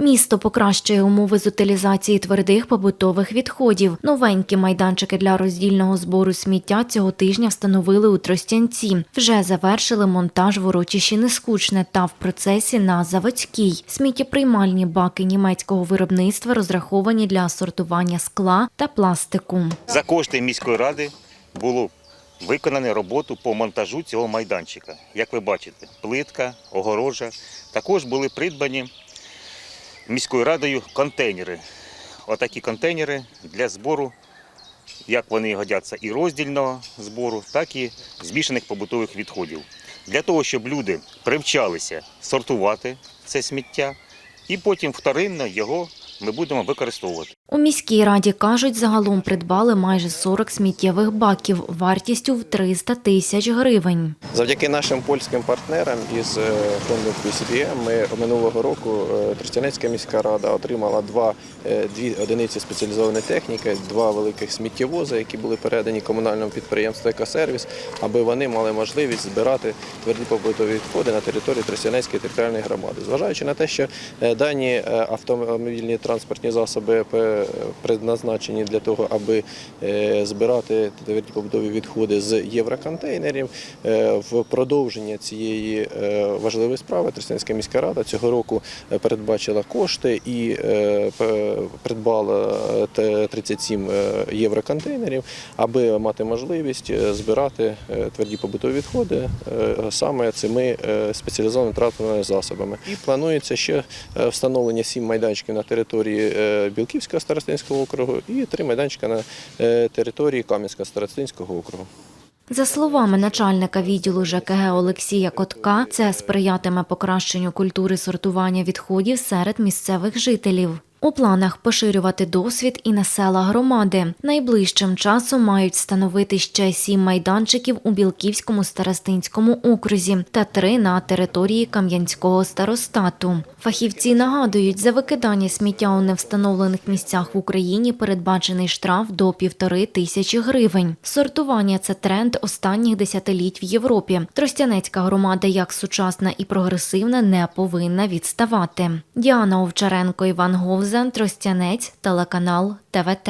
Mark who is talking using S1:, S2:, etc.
S1: Місто покращує умови з утилізації твердих побутових відходів. Новенькі майданчики для роздільного збору сміття цього тижня встановили у Тростянці. Вже завершили монтаж в урочищі Нескучне та в процесі на Заводській. Сміттєприймальні баки німецького виробництва розраховані для сортування скла та пластику.
S2: За кошти міської ради було виконано роботу по монтажу цього майданчика. Як ви бачите, плитка, огорожа. Також були придбані міською радою контейнери. Отакі контейнери для збору, як вони годяться і роздільного збору, так і змішаних побутових відходів. Для того, щоб люди привчалися сортувати це сміття, і потім вторинно його ми будемо використовувати.
S1: У міській раді кажуть, загалом придбали майже 40 сміттєвих баків вартістю в 300 тисяч гривень.
S3: Завдяки нашим польським партнерам із е, фонду PCDM ми минулого року е, Тростянецька міська рада отримала два, е, дві одиниці спеціалізованої техніки, два великих сміттєвози, які були передані комунальному підприємству «Екосервіс», аби вони мали можливість збирати тверді побутові відходи на території Тростянецької територіальної громади. Зважаючи на те, що дані автомобільні транспортні засоби предназначені для того, аби е, збирати тверді побутові відходи з євроконтейнерів. Е, В продовження цієї е, важливої справи Тростянська міська рада цього року передбачила кошти і придбала е, 37 е, євроконтейнерів, аби мати можливість збирати тверді побутові відходи саме цими спеціалізованими транспортними засобами. І планується ще встановлення сім майданчиків на території Білківського старостинського округу і три майданчика на е, території Кам'янська Старостинського округу.
S1: За словами начальника відділу ЖКГ Олексія Котка, це сприятиме покращенню культури сортування відходів серед місцевих жителів. У планах поширювати досвід і на села громади. Найближчим часом мають встановити ще сім майданчиків у Білківському старостинському окрузі та три на території Кам'янського старостату. Фахівці нагадують, за викидання сміття у невстановлених місцях в Україні передбачений штраф до півтори тисячі гривень. Сортування це тренд останніх десятиліть в Європі. Тростянецька громада, як сучасна і прогресивна, не повинна відставати. Діана Овчаренко, Іван Говзен, Тростянець, телеканал ТВТ.